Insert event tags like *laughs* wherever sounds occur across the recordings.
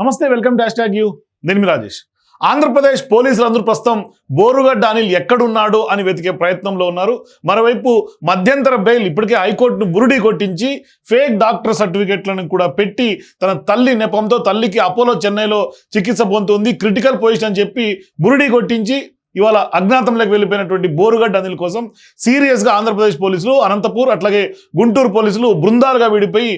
నమస్తే welcome dash tag you. నేను మీ రాజేష్. ఆంధ్రప్రదేశ్ పోలీసులు అందరూ ప్రస్తుతం బోరుగడ్డ అనిల్ ఎక్కడున్నాడు అని వెతికే ప్రయత్నంలో ఉన్నారు. మరోవైపు మధ్యంతర బెయిల్ ఇప్పటికే హైకోర్టును బురుడి కొట్టించి ఫేక్ డాక్టర్ సర్టిఫికెట్లను కూడా పెట్టి తన తల్లి నెపంతో తల్లికి అపోలో చెన్నైలో చికిత్స పొందుతుంది. క్రిటికల్ పొజిషన్ అని చెప్పి బురుడి కొట్టించి ఇవాళ అజ్ఞాతంలోకి వెళ్ళిపోయినటువంటి బోరుగడ్డ అనిల్ కోసం సీరియస్గా ఆంధ్రప్రదేశ్ పోలీసులు అనంతపూర్ అట్లాగే గుంటూరు పోలీసులు బృందాలుగా విడిపోయి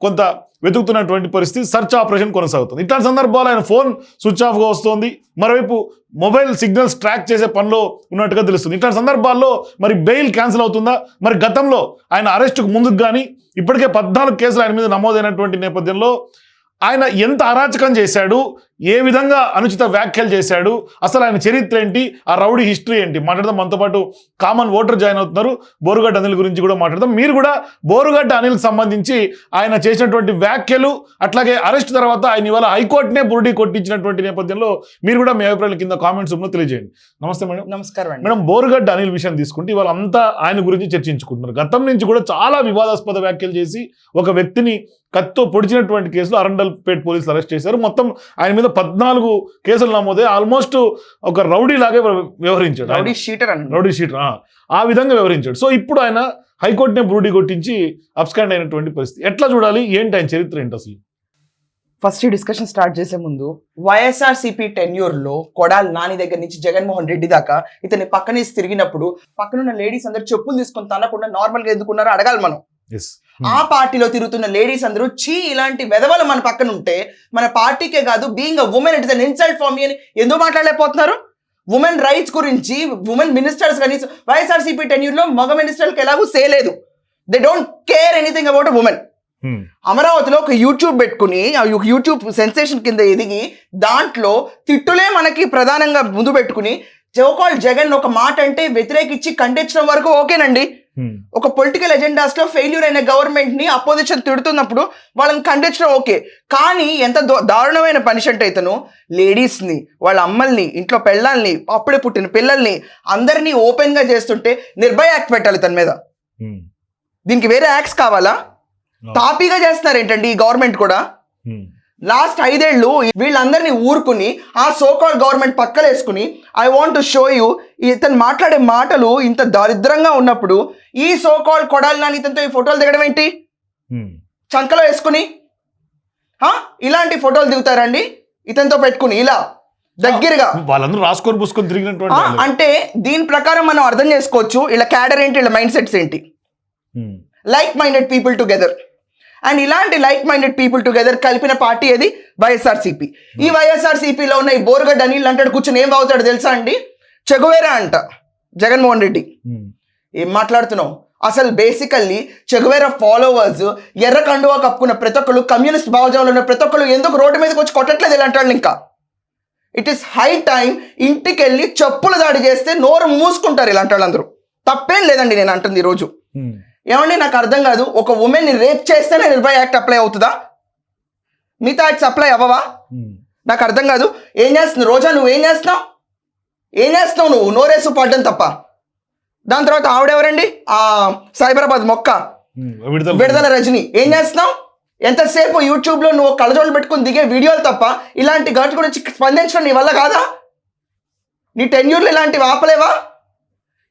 కొంత వెతుకుతున్నటువంటి పరిస్థితి సర్చ్ ఆపరేషన్ కొనసాగుతుంది. ఇట్లాంటి సందర్భాలు ఆయన ఫోన్ స్విచ్ ఆఫ్గా వస్తుంది. మరోవైపు మొబైల్ సిగ్నల్స్ ట్రాక్ చేసే పనిలో ఉన్నట్టుగా తెలుస్తుంది. ఇట్లాంటి సందర్భాల్లో మరి బెయిల్ క్యాన్సిల్ అవుతుందా? మరి గతంలో ఆయన అరెస్టుకు ముందుకు కానీ ఇప్పటికే పద్నాలుగు కేసులు ఆయన మీద నమోదైనటువంటి నేపథ్యంలో ఆయన ఎంత అరాచకం చేశాడు? ఏ విధంగా అనుచిత వ్యాఖ్యలు చేశాడు? అసలు ఆయన చరిత్ర ఏంటి? ఆ రౌడీ హిస్టరీ ఏంటి? మాట్లాడదాం. మనతో పాటు కామన్ ఓటర్ జాయిన్ అవుతున్నారు. బోరుగడ్డ అనిల్ గురించి కూడా మాట్లాడదాం. మీరు కూడా బోరుగడ్డ అనిల్కి సంబంధించి ఆయన చేసినటువంటి వ్యాఖ్యలు అట్లాగే అరెస్ట్ తర్వాత ఆయన ఇవాళ హైకోర్టునే బురుడి కొట్టించినటువంటి నేపథ్యంలో మీరు కూడా మీ అభిప్రాయాల కింద కామెంట్స్ తెలియజేయండి. నమస్తే మేడం. నమస్కారం మేడం బోరుగడ్డ అనిల్ విషయం తీసుకుంటే ఇవాళ అంతా ఆయన గురించి చర్చించుకుంటున్నారు. గతం నుంచి కూడా చాలా వివాదాస్పద వ్యాఖ్యలు చేసి ఒక వ్యక్తిని కత్తో పొడిచినటువంటి కేసులో అరండల్పేట్ పోలీసులు అరెస్ట్ చేశారు. మొత్తం ఆయన మీద పద్నాలుగు కేసులు నమోదే ఆల్మోస్ట్ ఒక రౌడీ లాగే వ్యవహరించాడు. రౌడీ షీటర్ అండి రౌడీ షీటర్ ఆ. విధంగా వివరించాడు సో ఇప్పుడు ఆయన హైకోర్టునే బురుడి కొట్టించి అబ్స్కాండ్ అయినటువంటి పరిస్థితి. ఎట్లా చూడాలి? ఏంటి ఆయన చరిత్ర ఏంటి అసలు? ఫస్ట్ డిస్కషన్ స్టార్ట్ చేసే ముందు వైఎస్ఆర్ సిపి టెన్యూర్లో కొడాల్ నాని దగ్గర నుంచి జగన్మోహన్ రెడ్డి దాకా ఇతని పక్కనేసి తిరిగినప్పుడు పక్కనున్న లేడీస్ అందరు చెప్పులు తీసుకొని తనకుండా నార్మల్గా ఎందుకున్నారో అడగాలి మనం. ఆ పార్టీలో తిరుగుతున్న లేడీస్ అందరూ చీ ఇలాంటి వెధవలు మన పక్కన ఉంటే మన పార్టీకే కాదు being a women it is an insult for me అని ఎందుకు మాట్లాడలేకపోతున్నారు? ఉమెన్ రైట్స్ గురించి ఉమెన్ మినిస్టర్స్ కనీసం వైఎస్ఆర్సీపీ టెన్యూర్లో మగ మినిస్టర్కి ఎలాగూ సేలేదు they don't care anything about women అమరావతిలో ఒక యూట్యూబ్ పెట్టుకుని ఆ యూట్యూబ్ సెన్సేషన్ కింద ఎదిగి దాంట్లో తిట్టులే మనకి ప్రధానంగా ముందు పెట్టుకుని జోకాల్ జగన్ ఒక మాట అంటే వ్యతిరేకించి ఖండించడం వరకు ఓకేనండి. ఒక పొలిటికల్ ఎజెండాస్లో ఫెయిల్యూర్ అయిన గవర్నమెంట్ని అపోజిషన్ తిడుతున్నప్పుడు వాళ్ళని ఖండించడం ఓకే కానీ ఎంత దారుణమైన పనిషంట్ ఇతను లేడీస్ని వాళ్ళ అమ్మల్ని ఇంట్లో పెళ్ళాల్ని అప్పుడే పుట్టిన పిల్లల్ని అందరినీ ఓపెన్గా చేస్తుంటే నిర్భయ యాక్ట్ పెట్టాలి తన మీద. దీనికి వేరే యాక్ట్స్ కావాలా? తాపీగా చేస్తున్నారు ఏంటండి ఈ గవర్నమెంట్ కూడా? లాస్ట్ ఐదేళ్ళు వీళ్ళందరినీ ఊరుకుని ఆ so-called government పక్కలేసుకుని I want to show you ఇతను మాట్లాడే మాటలు ఇంత దరిద్రంగా ఉన్నప్పుడు ఈ సోకాల్ కొడాలి నాని ఇతనితో ఈ ఫోటోలు దిగడం ఏంటి? చంకలో వేసుకుని? ఇలాంటి ఫోటోలు దిగుతారండి? ఇతనితో పెట్టుకుని ఇలా. దగ్గరగా. వాళ్ళందరూ రాసుకొని పూసుకొని తిరిగినటువంటి. అంటే దీని ప్రకారం మనం అర్థం చేసుకోవచ్చు ఇలా క్యాడర్ ఏంటి ఇలా మైండ్ సెట్స్ ఏంటి. Like minded people together and ఇలాంటి లైక్ మైండెడ్ పీపుల్ టుగెదర్ కలిపిన పార్టీ ఏది? వైఎస్ఆర్సీపీ. ఈ వైఎస్ఆర్సీపీలో ఉన్న ఈ బోరుగడ్డ అనిల్ అంటాడు కూర్చొని ఏం అవుతాడు తెలుసా అండి? చెగువేరా అంట జగన్మోహన్ రెడ్డి. ఉమ్. ఏం మాట్లాడుతున్నావు? అసలు బేసికల్లీ చెగువేరా ఫాలోవర్స్ ఎర్ర కండువా కప్పుకున్న ప్రతి ఒక్కరు కమ్యూనిస్ట్ భావజాలు ఉన్న ప్రతి ఒక్కరు ఎందుకు రోడ్డు మీదకి వచ్చి కొట్టట్లేదు ఇలాంటి ఇంకా? ఇట్ ఈస్ హై టైం ఇంటికి వెళ్ళి చెప్పులు దాడి చేస్తే నోరు మూసుకుంటారు ఇలాంటి వాళ్ళందరూ తప్పేం లేదండి నేను అంటుంది ఈరోజు ఉమ్. ఏమండి నాకు అర్థం కాదు. ఒక ఉమెన్ని రేప్ చేస్తేనే నిర్భయ యాక్ట్ అప్లై అవుతుందా? మిగతా యాక్ట్స్ అప్లై అవ్వవా? ఉమ్. నాకు అర్థం కాదు. ఏం చేస్తున్నావు? రోజా నువ్వు ఏం చేస్తున్నావు? ఏం చేస్తున్నావు నువ్వు? నోరేసు పడ్డం తప్ప. దాని తర్వాత ఆవిడెవరండి? ఆ సైబరాబాద్ మొక్క. ఉమ్. విడుదల రజని. ఏం చేస్తున్నావు? ఎంతసేపు యూట్యూబ్లో నువ్వు కళ్ళజోళ్ళు పెట్టుకుని దిగే వీడియోలు తప్ప ఇలాంటి ఘాటు గురించి స్పందించడం నీ వల్ల కాదా? నీ టెన్యూర్లు ఇలాంటివి ఆపలేవా?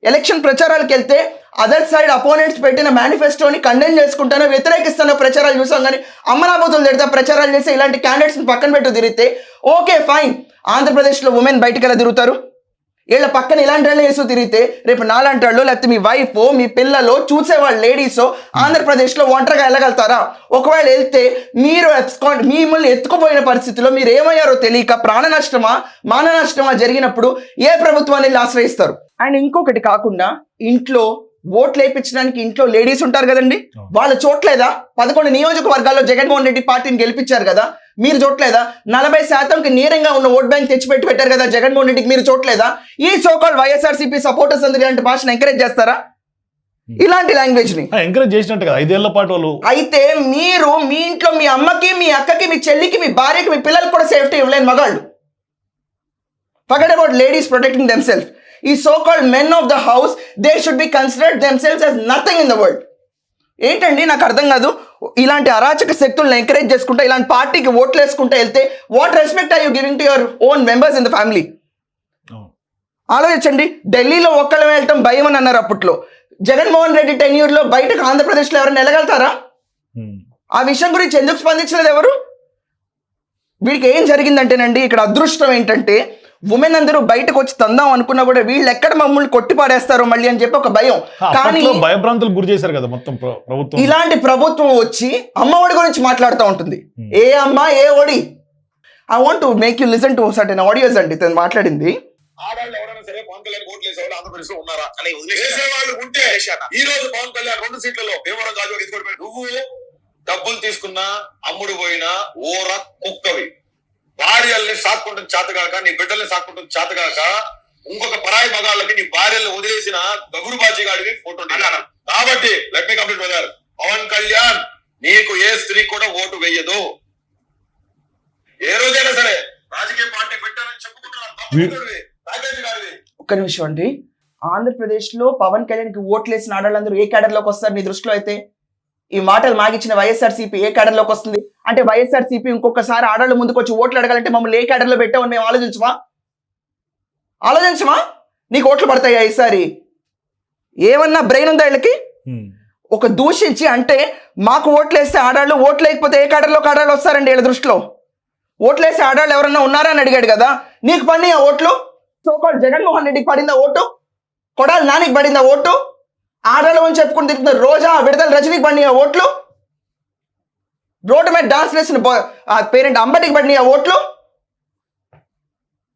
ఎలక్షన్ ప్రచారాలకు వెళ్తే అదర్ సైడ్ అపోనెంట్స్ పెట్టిన మేనిఫెస్టోని కండెమ్ చేసుకుంటానో వ్యతిరేకిస్తానో ప్రచారాలు చూసాం కానీ అమరాబోతులు తిడతా ప్రచారాలు చేసి ఇలాంటి క్యాండిడేట్స్ని పక్కన పెట్టు తిరిగితే ఓకే ఫైన్ ఆంధ్రప్రదేశ్లో ఉమెన్ బయటికి ఎలా తిరుగుతారు? వీళ్ళ పక్కన ఇలాంటి వాళ్ళు వేస్తూ తిరిగితే రేపు నాలాంటి వాళ్ళు లేకపోతే మీ వైఫ్ మీ పిల్లలు చూసేవాళ్ళు లేడీస్ ఆంధ్రప్రదేశ్లో ఒంటరిగా వెళ్ళగలుగుతారా? ఒకవేళ వెళ్తే మీరు ఎత్తుకో- మిమ్మల్ని ఎత్తుకుపోయిన పరిస్థితిలో మీరు ఏమయ్యారో తెలియక ప్రాణ నష్టమా మాన నష్టమా జరిగినప్పుడు ఏ ప్రభుత్వాన్ని ఆశ్రయిస్తారు? అండ్ ఇంకొకటి కాకుండా ఇంట్లో ఓట్లు వేయించడానికి ఇంట్లో లేడీస్ ఉంటారు కదండి? వాళ్ళు చూడలేదా పదకొండు నియోజకవర్గాల్లో జగన్మోహన్ రెడ్డి పార్టీని గెలిపించారు కదా. మీరు చూడలేదా నలభై శాతంకి నీరంగా ఉన్న ఓట్ బ్యాంక్ తెచ్చిపెట్టి పెట్టారు కదా జగన్మోహన్ రెడ్డికి మీరు చూడలేదా ఈ సోకాల్ వైఎస్ఆర్సీపీ సపోర్టర్స్ అందరూ ఇలాంటి భాషను ఎంకరేజ్ చేస్తారా? ఇలాంటి లాంగ్వేజ్ని. ఎంకరేజ్ చేసినట్టు కదా ఐదేళ్ళ పాటు వాళ్ళు. అయితే మీరు మీ ఇంట్లో మీ అమ్మకి మీ అక్కకి మీ చెల్లికి మీ భార్యకి మీ పిల్లలకి కూడా సేఫ్టీ ఇవ్వలేని మగాళ్ళు. Forget about ladies protecting them self ఈ so called men of the house they should be considered them selves as nothing in the world ఏంటండి? నాకు అర్థం కాదు. ఇలాంటి అరాచక శక్తులను ఎంకరేజ్ చేసుకుంటే ఇలాంటి పార్టీకి ఓట్లు వేసుకుంటే వెళ్తే what respect are you giving to your own members in the family. ఆలోచించండి. ఢిల్లీలో ఒక్కళ్ళం వెళ్ళటం భయం అని అన్నారు అప్పట్లో. జగన్మోహన్ రెడ్డి టెన్యూర్లో బయటకు ఆంధ్రప్రదేశ్లో ఎవరైనా వెళ్ళగలుగుతారా? ఉమ్. ఆ విషయం గురించి ఎందుకు స్పందించలేదు ఎవరు? వీడికి ఏం జరిగిందంటేనండి ఇక్కడ అదృష్టం ఏంటంటే ఉమెన్ అందరూ బయటకు వచ్చి తందాం అనుకున్నా కూడా వీళ్ళు ఎక్కడ మమ్మల్ని కొట్టి పాడేస్తారో మళ్ళీ అని చెప్పి ఒక భయం. కానీ అప్పట్లో భయభ్రాంతులకు గురి చేశారు కదా మొత్తం ప్ర- ప్రభుత్వం. ఇలాంటి ప్రభుత్వం వచ్చి అమ్మఒడి గురించి మాట్లాడుతూ ఉంటుంది. ఏ అమ్మ ఏ Vodi? I want to make you listen to certain audios అండి తను మాట్లాడింది. ఆడాళ్ళు ఎవరైనా సరే పవన్ కళ్యాణ్ ఓట్లు వేసేవాళ్ళు ఆంధ్రప్రదేశ్లో ఉన్నారా? వేసే వాళ్ళు ఉంటే ఈ రోజు పవన్ కళ్యాణ్ రెండు సీట్లలో భీమవరం గాజువాక ఎత్తుకొని నువ్వు డబ్బులు తీసుకున్నా అమ్ముడు పోయినా ఓర కుక్కవి. భార్యల్ని సాక్కుంటుంది చేతగాక నీ బిడ్డల్ని సాక్కుంటుంది చేతగాక ఇంకొక పరాయి మగాళ్ళకి నీ భార్యల్ని వదిలేసిన గగురు బాజీగాడివి ఫోటో దిగాను. కాబట్టి let me complete brother Pawan Kalyan నీకు ఏ స్త్రీ కూడా ఓటు వేయదు. ఏ రోజైనా సరే రాజకీయ పార్టీ పెట్టానని చెప్పుకుంటున్నాను తప్పుడువి, ప్యాకేజీ గాడివి ఒక్క నిమిషం అండి. ఆంధ్రప్రదేశ్లో పవన్ కళ్యాణ్కి ఓట్లేసిన ఆడాళ్ళందరూ ఏ క్యాడర్లోకి వస్తారు నీ దృష్టిలో అయితే? ఈ మాటలు మాగిచ్చిన వైఎస్ఆర్సీపీ ఏ క్యాడర్లోకి వస్తుంది? అంటే వైఎస్ఆర్సీపీ ఇంకొకసారి ఆడాళ్ళు ముందుకు వచ్చి ఓట్లు అడగాలంటే మమ్మల్ని ఏ క్యాడర్లో పెట్టామని మేము ఆలోచించమా? ఆలోచించమా? నీకు ఓట్లు పడతాయా ఈసారి? ఏమన్నా బ్రెయిన్ ఉందా వీళ్ళకి. ఒక దూషించి అంటే మాకు ఓట్లేస్తే ఆడాళ్ళు ఓట్లు లేకపోతే ఏ కాడర్లో కాడాళ్ళు వస్తారండి వీళ్ళ దృష్టిలో? ఓట్లేసే ఆడాళ్ళు ఎవరన్నా ఉన్నారా అని అడిగాడు కదా? నీకు పడినాయి ఆ ఓట్లు? సోకాల్ జగన్మోహన్ రెడ్డికి పడిందా ఓటు? కొడాలి నానికి పడిందా ఓటు? ఆడాళ్ళు అని చెప్పుకుని తిరుగుతున్న రోజా విడతల రజనీకి పడినాయి ఆ ఓట్లు? రోడ్డు మీద డాన్స్ వేసిన పేరెంట్? అంబటికి పడినాయి ఆ ఓట్లు?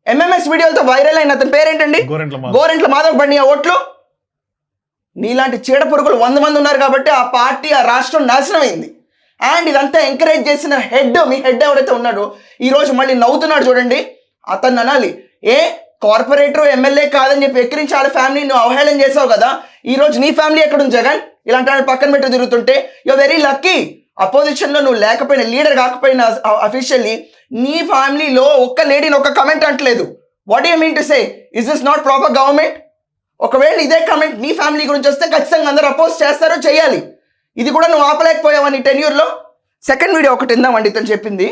ఎంఎంఎస్ వీడియోలతో వైరల్ అయిన అతని పేరేంటండి? గోరెంట్ల మాధవ్. ఆ ఓట్లు? నీలాంటి చీడ పురుగులు వంద మంది ఉన్నారు కాబట్టి ఆ పార్టీ ఆ రాష్ట్రం నాశనం అయింది. అండ్ ఇదంతా ఎంకరేజ్ చేసిన హెడ్ మీ హెడ్ ఎవరైతే ఉన్నాడో ఈ రోజు మళ్ళీ నవ్వుతున్నాడు చూడండి. అతన్ని అనాలి. ఏ? కార్పొరేటర్ ఎమ్మెల్యే కాదని చెప్పి ఎక్కిరించి వాళ్ళ ఫ్యామిలీ నువ్వు అవహేళన చేసావు కదా ఈ రోజు నీ ఫ్యామిలీ ఎక్కడుంది జగన్? ఇలాంటి వాళ్ళు పక్కన పెట్టి తిరుగుతుంటే యు వెరీ లక్కీ అపోజిషన్లో నువ్వు లేకపోయినా లీడర్ కాకపోయినా అఫీషియల్లీ నీ ఫ్యామిలీలో ఒక్క లేడీని ఒక్క కమెంట్ అంటలేదు. What you mean to say is this not proper government ఒకవేళ ఇదే కమెంట్ నీ ఫ్యామిలీ గురించి వస్తే ఖచ్చితంగా అందరూ అపోజ్ చేస్తారో చేయాలి. ఇది కూడా నువ్వు ఆపలేకపోయావు నీ టెన్యూర్లో సెకండ్ వీడియో ఒకటి ఇందామండి ఇతను చెప్పింది.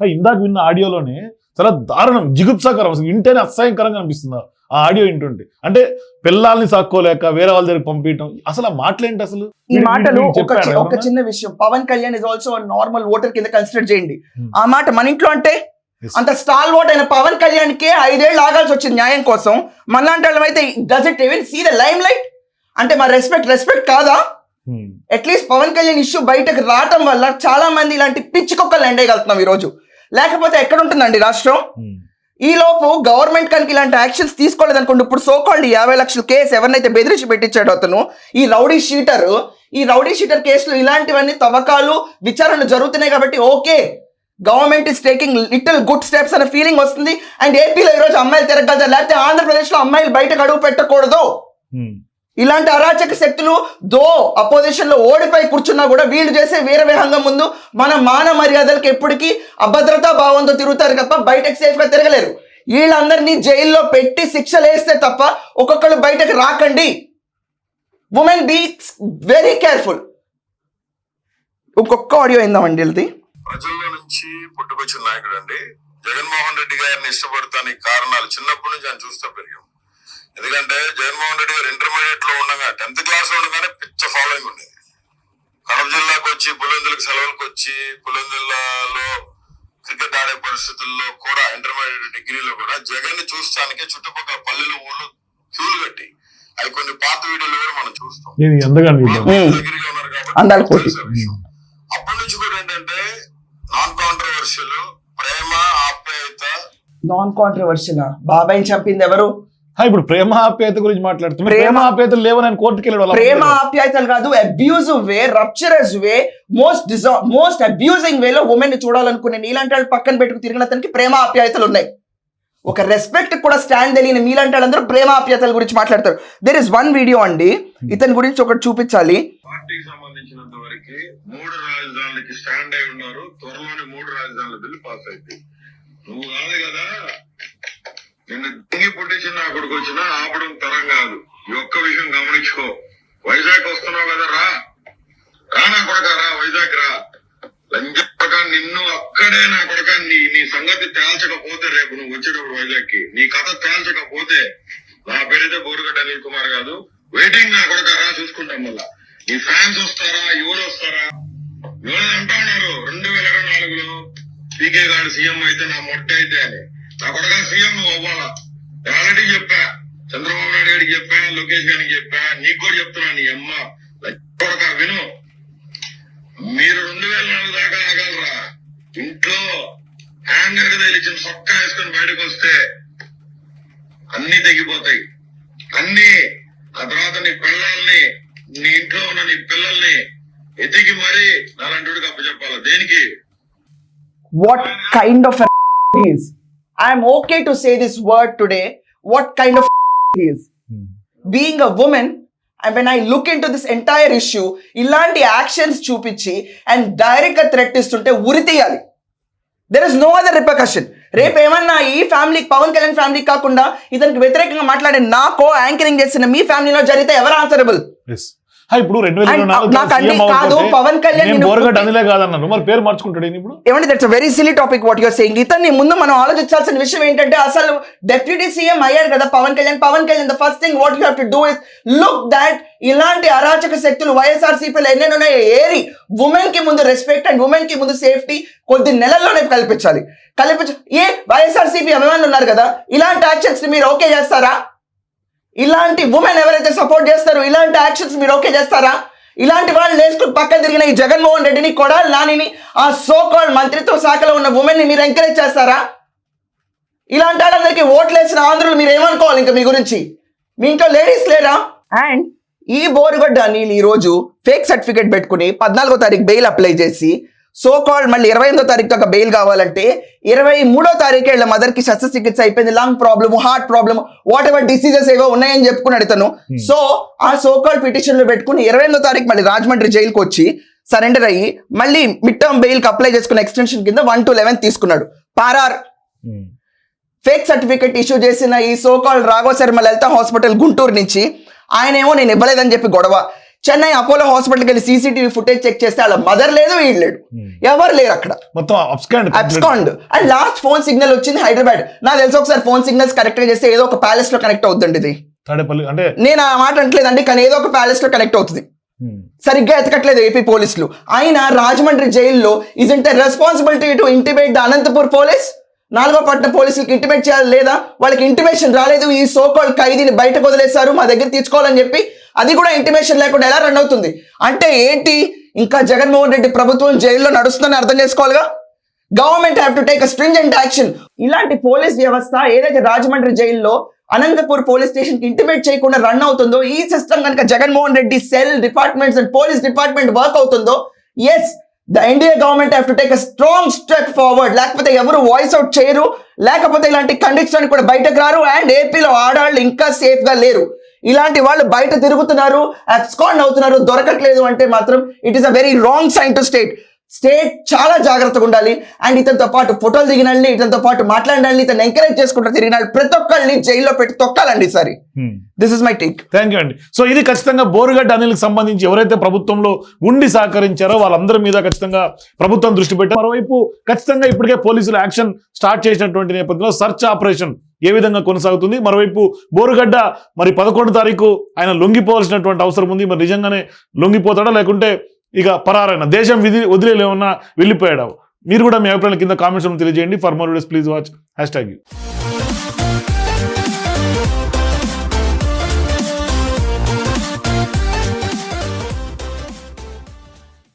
ఇందాక విన్న ఆడియోలోనే చాలా దారుణం జిగుప్సాకరం అసలు వింటేనే అసహ్యకరంగా అనిపిస్తుంది ఆ ఆడియో వింటుంటే. అంటే పిల్లల్ని సాక్కోలేక వేరే వాళ్ళ దగ్గర పంపించడం అసలు ఆ మాటలేంటి అసలు? ఈ మాటలు ఒక? చిన్న విషయం. Pawan Kalyan is also normal voter కింద కన్సిడర్ చేయండి. Hmm. ఆ మాట మన ఇంట్లో అంటే. అంత స్టాల్ ఓట్ అయిన పవన్ కళ్యాణ్కి ఐదేళ్ళు ఆగాల్సి వచ్చింది న్యాయం కోసం. మనలాంటి వాళ్ళమైతే does it even see the limelight అంటే మా రెస్పెక్ట్ రెస్పెక్ట్ కాదా. At least Pawan Kalyan issue బయటకు రావటం వల్ల చాలా మంది ఇలాంటి పిచ్చి కుక్కలు ఎండ్ చేయగలుగుతున్నాం ఈరోజు. లేకపోతే ఎక్కడ ఉంటుందండి రాష్ట్రం. ఈ లోపు గవర్నమెంట్ కనుక ఇలాంటి యాక్షన్స్ తీసుకోలేదు అనుకోండి ఇప్పుడు సోకాల్డ్ యాభై లక్షల కేసు ఎవరినైతే బెదిరించి పెట్టించాడో అతను ఈ రౌడీ షీటర్ ఈ రౌడీ షీటర్ కేసులు ఇలాంటివన్నీ తవ్వకాలు విచారణలు జరుగుతున్నాయి కాబట్టి okay government is taking little good steps అనే ఫీలింగ్ వస్తుంది అండ్ ఏపీలో ఈరోజు అమ్మాయిలు తిరగలుగుతారు లేకపోతే ఆంధ్రప్రదేశ్లో అమ్మాయిలు బయటకు అడుగు పెట్టకూడదు. ఇలాంటి అరాచక శక్తులు దో అపోజిషన్లో ఓడిపోయి కూర్చున్నా కూడా వీళ్ళు చేసే వీరవిహంగం ముందు మన మాన మర్యాదలకు ఎప్పటికీ అభద్రతా భావంతో తిరుగుతారు తప్ప బయటకు సేఫ్గా తిరగలేరు. వీళ్ళందరినీ జైల్లో పెట్టి శిక్షలు వేస్తే తప్ప ఒక్కొక్కరు బయటకు రాకండి. ఉమెన్ బీ వెరీ కేర్ఫుల్ ఇంకొక ఆడియో అయిందామండి వీళ్ళది ప్రజల్లో నుంచి పుట్టుకొచ్చిన నాయకుడు అండి. జగన్మోహన్ రెడ్డి గారిని ఇష్టపడతానికి కారణాలు చిన్నప్పటి నుంచి ఆయన చూస్తూ పెరిగాం. ఎందుకంటే జగన్మోహన్ రెడ్డి గారు ఇంటర్మీడియట్లో ఉండగా టెన్త్ క్లాస్లో ఉండగానే పిచ్చ ఫాలోయింగ్ ఉండేది కడప జిల్లాకు వచ్చి పులివెందులకు సెలవులకు వచ్చి పులివెందులలో క్రికెట్ ఆడే పరిస్థితుల్లో కూడా ఇంటర్మీడియట్ డిగ్రీలో కూడా జగన్ని చూస్తానికి చుట్టుపక్కల పల్లెలు ఊళ్ళు క్యూలు కట్టి. అవి కొన్ని పాత వీడియోలు కూడా మనం చూస్తాం. దగ్గరగా ఉన్నారు కాబట్టి. అప్పటి నుంచి కూడా ఏంటంటే నాన్ కాంట్రవర్షియల్ ప్రేమ ఆప్యాయత నాన్ కాంట్రవర్షియల్ బాబాయ్ చంపింది ఎవరు? ఇప్పుడు ప్రేమ ఆప్యాయత గురించి మాట్లాడుతున్నా. ప్రేమ- ఆప్యాయతలు లేవని ఆయన కోర్టుకి వెళ్ళాడు వాళ్ళ ప్రేమ. ఆప్యాయతలు కాదు abusive way rapturous way most డిజా most abusing వేలో ఉమెన్ని చూడాలనుకునే నీలాంటి వాళ్ళు పక్కన పెట్టుకు తిరిగిన అతనికి ప్రేమ ఆప్యాయతలు ఉన్నాయి. ఒక రెస్పెక్ట్ కూడా స్టాండ్ తెలియని మీలాంటి వాళ్ళందరూ ప్రేమ ఆప్యాయతల గురించి మాట్లాడతారు. దేర్ ఇస్ వన్ వీడియో అండి ఇతని గురించి ఒకటి చూపించాలి. పార్టీకి సంబంధించినంత వరకు మూడు రాజధానులకి స్టాండ్ అయి ఉన్నారు త్వరలోనే మూడు రాజధానుల బిల్లు పాస్ అయితే నువ్వు కాదు కదా నిన్ను తింగి పుట్టించిన అక్కడికి కొడుకు వచ్చినా ఆపడం తరం కాదు. ఈ ఒక్క విషయం గమనించుకో. వైజాగ్ వస్తున్నావు కదా రా. రానా కొడక రా వైజాగ్ రా. లంజ నిన్ను అక్కడే నా కొడక నీ నీ సంగతి తేల్చకపోతే రేపు నువ్వు వచ్చేటప్పుడు వైజాగ్కి నీ కథ తేల్చకపోతే నా పేరైతే బోరుగడ్డ అనిల్ కుమార్ కాదు. వెయిటింగ్ నా కొడక రా చూసుకుంటాం మళ్ళా. నీ ఫ్యాన్స్ వస్తారా ఎవరు వస్తారా? ఎవరు అంటా ఉన్నారు రెండు వేల ఇరవై నాలుగులో. పీకే గారు సీఎం అయితే నా మొట్ట అయితే అని. నా కొడగా సీఎం నువ్వు అవ్వాలా? ఆల్రెడీ చెప్పా. చంద్రబాబు నాయుడు గారికి చెప్పా లోకేష్ గారికి చెప్పా నీకు కూడా చెప్తున్నా నీ అమ్మ. కొడక విను. మీరు రెండు వేల నాలుగు దాకా ఆగలరా? ఇంట్లో హ్యాంగర్కి తగిలిచ్చిన సొక్క వేసుకొని బయటకు వస్తే అన్ని తెగిపోతాయి. అన్ని ఆ తర్వాత నీ పిల్లల్ని నీ ఇంట్లో ఉన్న నీ పిల్లల్ని ఎతికి మరి నాలంటుడికి అప్పచెప్పాలి? దేనికి? What kind of *laughs* am okay to say this word today. What kind of *laughs* he is. Being a woman, and when I look into this entire issue, ఇలాంటి యాక్షన్స్ చూపించి అండ్ డైరెక్ట్గా థ్రెట్ ఇస్తుంటే ఉరి తీయాలి. There is no other repercussion రేపు ఏమన్నా ఈ family Pawan Kalyan family కాకుండా ఇతనికి వ్యతిరేకంగా మాట్లాడే నాకో యాంకరింగ్ చేసిన మీ ఫ్యామిలీలో జరిగితే ఎవరు ఆన్సరబుల్ ఇప్పుడు రెండు వేల పవన్ కళ్యాణ్ కాదన్నాను. మరి పేరు మార్చుకుంటాడు ఇప్పుడు? ఏమంటే that's very silly topic what your saying ఇతన్ని ముందు మనం ఆలోచించాల్సిన విషయం ఏంటంటే అసలు డెప్యూటీ సీఎం అయ్యాడు కదా Pawan Kalyan. Pawan Kalyan the first thing what you have to do is look that ఇలాంటి అరాచక శక్తులు వైఎస్ఆర్సీపీలో ఎన్నెన్ని ఏరి ఉమెన్కి ముందు రెస్పెక్ట్ అండ్ ఉమెన్కి ముందు సేఫ్టీ కొద్ది నెలల్లోనే కల్పించాలి. కల్పించ ఏ వైఎస్ఆర్సీపీ అభిమానులు ఉన్నారు కదా ఇలాంటి యాక్షన్స్ మీరు ఓకే చేస్తారా? ఇలాంటి ఉమెన్ ఎవరైతే సపోర్ట్ చేస్తారో ఇలాంటి యాక్షన్స్ మీరు ఓకే చేస్తారా? ఇలాంటి వాళ్ళు లేచుకుని పక్కన తిరిగిన ఈ జగన్మోహన్ రెడ్డిని కొడాలి నానిని ఆ సో కాల్డ్ మంత్రిత్వ శాఖలో ఉన్న ఉమెన్ని మీరు ఎంకరేజ్ చేస్తారా? ఇలాంటి వాళ్ళందరికీ ఓట్లు వేసిన ఆంధ్రులు మీరు ఏమనుకోవాలి ఇంకా మీ గురించి? మీ ఇంట్లో లేడీస్ లేరా? అండ్ ఈ బోరుగడ్డ అనిల్ ఈ రోజు ఫేక్ సర్టిఫికేట్ పెట్టుకుని పద్నాలుగో తారీఖు బెయిల్ అప్లై చేసి సో కాల్డ్ మళ్ళీ ఇరవై ఎనిమిదో తారీఖు ఒక బెయిల్ కావాలంటే ఇరవై మూడో తారీఖు వీళ్ళ మదర్కి శస్త్రచికిత్స అయిపోయింది lung problem heart problem whatever diseases ఏవో ఉన్నాయని చెప్పుకున్నాడు ఇతను సో ఆ సో కాల్డ్ పిటిషన్లో పెట్టుకుని ఇరవై ఎనిమిదో తారీఖు మళ్ళీ రాజమండ్రి జైలుకి వచ్చి సరెండర్ అయ్యి మళ్ళీ మిడ్ టర్మ్ బెయిల్కి అప్లై చేసుకున్న ఎక్స్టెన్షన్ కింద వన్ టు లెవెన్ తీసుకున్నాడు. పారార్ ఫేక్ సర్టిఫికెట్ ఇష్యూ చేసిన ఈ so called Raghava Sharma Lalitha hospital Guntur నుంచి ఆయన ఏమో నేను ఇవ్వలేదని చెప్పి గొడవ. చెన్నై అపోలో హాస్పిటల్కి వెళ్ళి సీసీటీవీ ఫుటేజ్ చెక్ చేస్తే వాళ్ళ మదర్ లేదు వీడు లేడు. ఎవరు లేరు అక్కడ? మొత్తం abscond and last phone signal వచ్చింది హైదరాబాద్. నాకు తెలిసి ఒకసారి ఫోన్ సిగ్నల్స్ కరెక్ట్గా చేస్తే ఏదో ఒక ప్యాలెస్లో కనెక్ట్ అవుతుందండి ఇది. తాడేపల్లి అంటే నేను ఆ మాట అంటలేదండి కానీ ఏదో ఒక ప్యాలెస్లో కనెక్ట్ అవుతుంది. సరిగ్గా ఎతకట్లేదు ఏపీ పోలీసులు. అయినా రాజమండ్రి జైల్లో is it responsibility to intimate the Anantapur police నాలుగో పట్నం పోలీసులకు ఇంటిమేట్ చేయాలి లేదా? వాళ్ళకి ఇంటిమేషన్ రాలేదు ఈ సోకాల్ ఖైదీని బయటకు వదిలేశారు మా దగ్గర తీసుకోవాలని చెప్పి అది కూడా ఇంటిమేషన్ లేకుండా ఎలా రన్ అవుతుంది? అంటే ఏంటి? ఇంకా జగన్మోహన్ రెడ్డి ప్రభుత్వం జైల్లో నడుస్తుందని అర్థం చేసుకోవాలిగా? Government have to take a stringent action ఇలాంటి పోలీస్ వ్యవస్థ ఏదైతే రాజమండ్రి జైల్లో అనంతపూర్ పోలీస్ స్టేషన్కి ఇంటిమేట్ చేయకుండా రన్ అవుతుందో ఈ సిస్టమ్ కనుక Jaganmohan Reddy cell departments and police department work అవుతుందో as the NDA government have to take a strong step forward లేకపోతే ఎవరు వాయిస్ అవుట్ చేయరు. లేకపోతే ఇలాంటి కండిషన్ కూడా బయటకు రారు. అండ్ ఏపీలో ఆడవాళ్ళు ఇంకా సేఫ్గా లేరు. ఇలాంటి వాళ్ళు బయట తిరుగుతున్నారు అబ్స్కాండ్ అవుతున్నారు దొరకట్లేదు అంటే మాత్రం it is a very wrong sign to state state చాలా జాగ్రత్తగా ఉండాలి. అండ్ ఇతనితో పాటు ఫోటోలు దిగినండి ఇతనితో పాటు మాట్లాడాలి ఇతను ఎంకరేజ్ చేసుకుంటూ తిరిగినాడు. ప్రతి ఒక్కరిని జైల్లో పెట్టి తొక్కాలండి ఈసారి. This is my take thank you అండి. సో ఇది ఖచ్చితంగా బోరుగడ్డ అనిల్కి సంబంధించి ఎవరైతే ప్రభుత్వంలో ఉండి సహకరించారో వాళ్ళందరి మీద ఖచ్చితంగా ప్రభుత్వం దృష్టి పెట్టారు మరోవైపు ఖచ్చితంగా ఇప్పటికే పోలీసులు యాక్షన్ స్టార్ట్ చేసినటువంటి నేపథ్యంలో సర్చ్ ఆపరేషన్ ఏ విధంగా కొనసాగుతుంది? మరోవైపు బోరుగడ్డ మరి పదకొండు తారీఖు ఆయన లొంగిపోవాల్సినటువంటి అవసరం ఉంది. మరి నిజంగానే లొంగిపోతాడా? లేకుంటే ఇక పరారైన? దేశం విధి వదిలేమన్నా వెళ్ళిపోయాడా? మీరు కూడా మీ అభిప్రాయాల కింద కామెంట్స్ తెలియజేయండి. For more videos please watch hashtag you